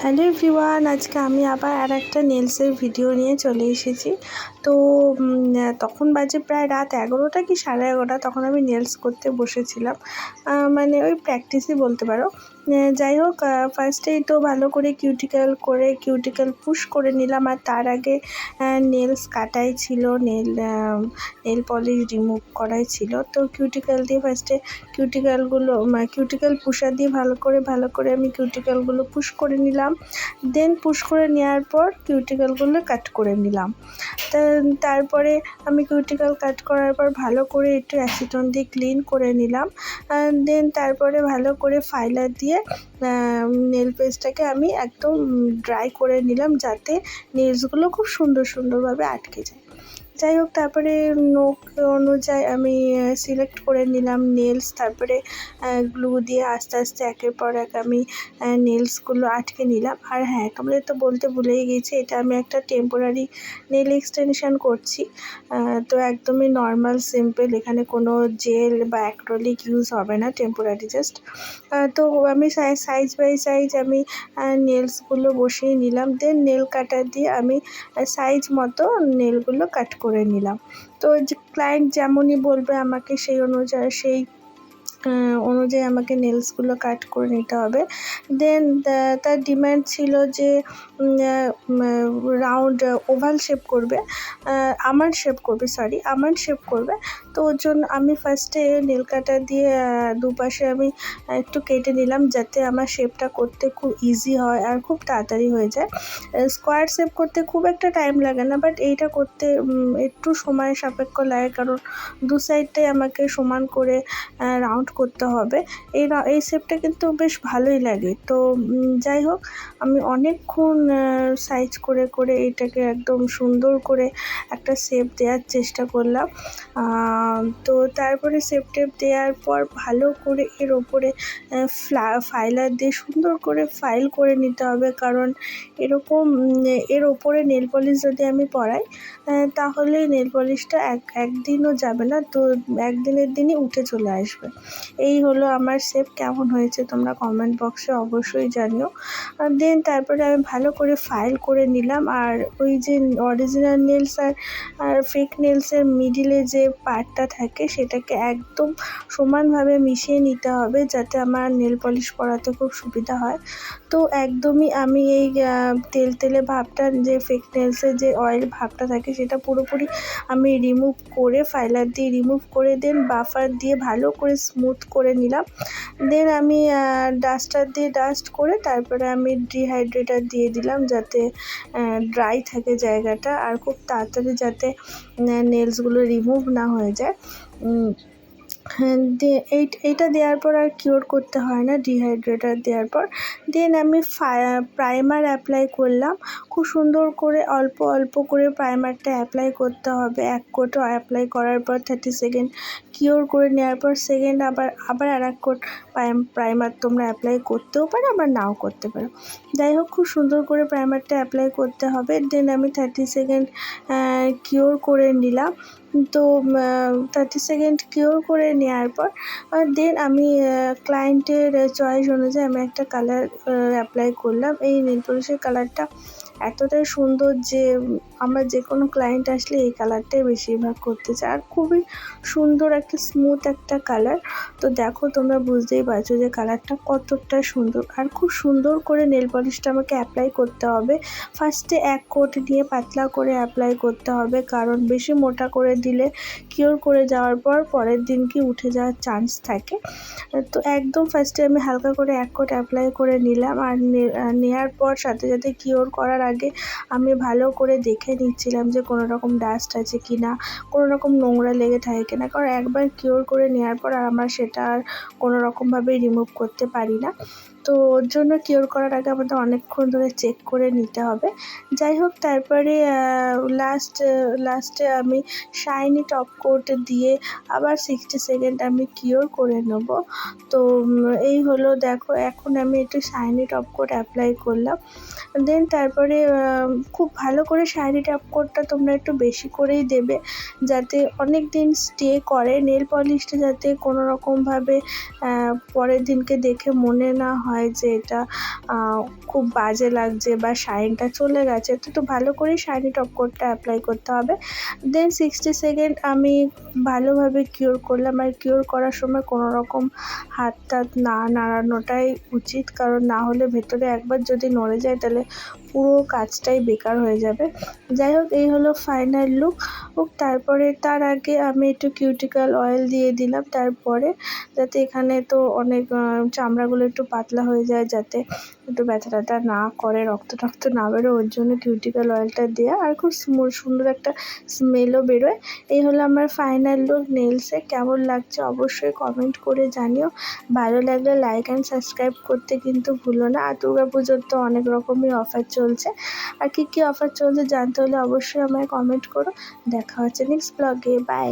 Hello everyone, আজকে আমি আবার আর একটা নেলসের ভিডিও নিয়ে চলে এসেছি। তো তখন বাজে প্রায় রাত এগারোটা কি সাড়ে এগারোটা, তখন আমি নেলস করতে বসেছিলাম। মানে ওই প্র্যাকটিসই বলতে পারো। যাই হোক ফার্স্টেই তো ভালো করে কিউটিক্যাল করে কিউটিক্যাল পুশ করে নিলাম আর তার আগে নেলস কাটাই ছিল নেল নেল পলিশ রিমুভ করাই ছিল। তো কিউটিক্যাল দিয়ে ফার্স্টে কিউটিক্যালগুলো কিউটিক্যাল পুষার দিয়ে ভালো করে ভালো করে আমি কিউটিক্যালগুলো পুশ করে নিলাম। দেন পুশ করে নেওয়ার পর কিউটিক্যালগুলো কাট করে নিলাম। তারপরে আমি কিউটিক্যাল কাট করার পর ভালো করে একটু অ্যাসিটন দিয়ে ক্লিন করে নিলাম। দেন তারপরে ভালো করে ফাইলার দিয়ে নেল পেস্টটাকে আমি একদম ড্রাই করে নিলাম যাতে নেলসগুলো খুব সুন্দর সুন্দরভাবে আটকে যায়। যাই হোক, তারপরে নোক অনুযায়ী আমি সিলেক্ট করে নিলাম নেলস তারপরে গ্লু দিয়ে আস্তে আস্তে একের পর এক আমি নেলসগুলো আটকে নিলাম। আর হ্যাঁ তোমাদের তো বলতে ভুলেই গেছি, এটা আমি একটা টেম্পোরারি নেল এক্সটেনশন করছি। তো একদমই নর্মাল সিম্পল এখানে কোনো জেল বা অ্যাক্রোলিক ইউজ হবে না টেম্পোরারি জাস্ট তো আমি সাইজ বাই সাইজ আমি নেলসগুলো বসিয়ে নিলাম। দেন নেল কাটার দিয়ে আমি সাইজ মতো নেলগুলো কাট করে নিলাম। তো ক্লায়েন্ট যেমনই বলবে আমাকে সেই অনুযায়ী সেই অনুযায়ী আমাকে নেলসগুলো কাট করে নিতে হবে। দেন তার ডিমান্ড ছিল যে রাউন্ড ওভাল শেপ করবে। আমার শেপ করবে সরি আমার শেপ করবে। তো ওর জন্য আমি ফার্স্টে নেল কাটার দিয়ে দুপাশে আমি একটু কেটে নিলাম যাতে আমার শেপটা করতে খুব ইজি হয় আর খুব তাড়াতাড়ি হয়ে যায়। স্কোয়ার শেপ করতে খুব একটা টাইম লাগে না বাট এইটা করতে একটু সময় সাপেক্ষ লাগে কারণ দু সাইডটাই আমাকে সমান করে রাউন্ড করতে হবে। এই এই শেপটা কিন্তু বেশ ভালোই লাগে। তো যাই হোক, আমি অনেকক্ষণ সাইজ করে করে এটাকে একদম সুন্দর করে একটা শেপ দেওয়ার চেষ্টা করলাম। তো তারপরে শেপ টেপ দেওয়ার পর ভালো করে এর ওপরে ফ্লা ফাইলার দিয়ে সুন্দর করে ফাইল করে নিতে হবে। কারণ এরকম এর ওপরে নেল পলিশ যদি আমি পরাই তাহলে নেল পলিশটা এক, একদিনও যাবে না। তো একদিনের দিনই উঠে চলে আসবে। এই হলো আমার শেপ কেমন হয়েছে তোমরা কমেন্ট বক্সে অবশ্যই জানিও। দেন তারপরে আমি ভালো করে ফাইল করে নিলাম। আর ওই যে অরিজিনাল নেলস আর আর ফেক নেলসের মিডিলে যে পার্টটা থাকে, সেটাকে একদম সমানভাবে মিশিয়ে নিতে হবে যাতে আমার নেল পলিশ করাতে খুব সুবিধা হয়। তো একদমই আমি এই তেল তেলে ভাবটা, যে ফেক নেলসের যে অয়েল ভাবটা থাকে, সেটা পুরোপুরি আমি রিমুভ করে ফাইলার দিয়ে রিমুভ করে দেন বাফার দিয়ে ভালো করে স্মুথ করে নিলাম। দেন আমি ডাস্টার দিয়ে ডাস্ট করে তারপরে আমি ডিহাইড্রেটার দিয়ে দিলাম যাতে ড্রাই থাকে জায়গাটা আর খুব তাড়াতাড়ি যাতে নেলসগুলো রিমুভ না হয়ে যায়। দিয়ে এই, এইটা দেওয়ার পর আর কিওর করতে হয় না ডিহাইড্রেটার দেওয়ার পর। দেন আমি প্রাইমার অ্যাপ্লাই করলাম। খুব সুন্দর করে অল্প অল্প করে প্রাইমারটা অ্যাপ্লাই করতে হবে। এক কোটও অ্যাপ্লাই করার পর থার্টি সেকেন্ড কিওর করে নেওয়ার পর সেকেন্ড আবার আবার আর এক কোট প্রাইমার তোমরা অ্যাপ্লাই করতেও পারো, আবার নাও করতে পারো। যাই হোক, খুব সুন্দর করে প্রাইমারটা অ্যাপ্লাই করতে হবে। দেন আমি থার্টি সেকেন্ড কিওর করে নিলাম। তো থার্টি সেকেন্ড কিওর করে নেওয়ার পর দেন আমি ক্লায়েন্টের চয়েস অনুযায়ী আমি একটা কালার অ্যাপ্লাই করলাম। এই নেল পলিশের কালারটা এতটাই সুন্দর যে, আমার যে কোনো ক্লায়েন্ট আসলে এই কালারটাই বেশিরভাগ করতে চায় আর খুবই সুন্দর একটা স্মুথ একটা কালার তো দেখো, তোমরা বুঝতেই পারছ যে কালারটা কতটা সুন্দর। আর খুব সুন্দর করে নেল পলিশটা আমাকে অ্যাপ্লাই করতে হবে। ফার্স্টে এক কোট নিয়ে পাতলা করে অ্যাপ্লাই করতে হবে। কারণ বেশি মোটা করে দিলে কিওর করে যাওয়ার পর পরের দিন কি উঠে যাওয়ার চান্স থাকে। তো একদম ফার্স্টে আমি হালকা করে এক কোট অ্যাপ্লাই করে নিলাম। আর নেওয়ার পর সাথে সাথে কিওর করার আগে আমি ভালো করে দেখে নিচ্ছিলাম যে কোনো রকম ডাস্ট আছে কি না কোনো রকম নোংরা লেগে থাকে কি না কারণ একবার কিওর করে নেওয়ার পর আর আমরা সেটা আর কোনো রকমভাবেই রিমুভ করতে পারি না। তো ওর জন্য কিওর করার আগে আমাদের অনেকক্ষণ ধরে চেক করে নিতে হবে। যাই হোক, তারপরে লাস্ট লাস্টে আমি শাইনি টপ কোট দিয়ে আবার সিক্সটি সেকেন্ড আমি কিওর করে নেব। তো এই হলো, দেখো, এখন আমি একটু শাইনি টপ কোট অ্যাপ্লাই করলাম। দেন তারপরে খুব ভালো করে শাইনি টপ কোটটা তোমরা একটু বেশি করেই দেবে, যাতে অনেক দিন স্টে করে নেল পলিশটা যাতে কোনো রকমভাবে পরের দিনকে দেখে মনে না হয়। যে এটা খুব বাজে লাগছে বা শাইনটা চলে গেছে, তো একটু ভালো করে শাইনি টপ কোটটা অ্যাপ্লাই করতে হবে। দেন সিক্সটি সেকেন্ড আমি ভালোভাবে কিওর করলাম। আর কিওর করার সময় কোনো রকম হাত টাত না নাড়ানোটাই উচিত। কারণ না হলে ভেতরে একবার যদি নড়ে যায় তাহলে পুরো কাজটাই বেকার হয়ে যাবে। যাই হোক, এই হলো ফাইনাল লুক তারপরে তার আগে আমি একটু কিউটিক্যাল অয়েল দিয়ে দিলাম। তারপরে যাতে এখানে তো অনেক চামড়াগুলো একটু পাতলা হয়ে যায়, যাতে একটু ব্যথা ট্যাথা না করে, রক্ত টক্ত না বেরোয়। ওর জন্য কিউটিক্যাল অয়েলটা দেওয়া আর খুব সুন্দর একটা স্মেলও বেরোয়। এই হলো আমার ফাইনাল লুক নেলসে কেমন লাগছে অবশ্যই কমেন্ট করে জানিও। ভালো লাগলে লাইক অ্যান্ড সাবস্ক্রাইব করতে কিন্তু ভুলো না। আর দুর্গা পুজোর তো অনেক রকমই অফার চলছে। আর কি কি অফার চলছে জানতে হলে অবশ্যই আমায় কমেন্ট করো। দেখা হচ্ছে নেক্সট ব্লগে বাই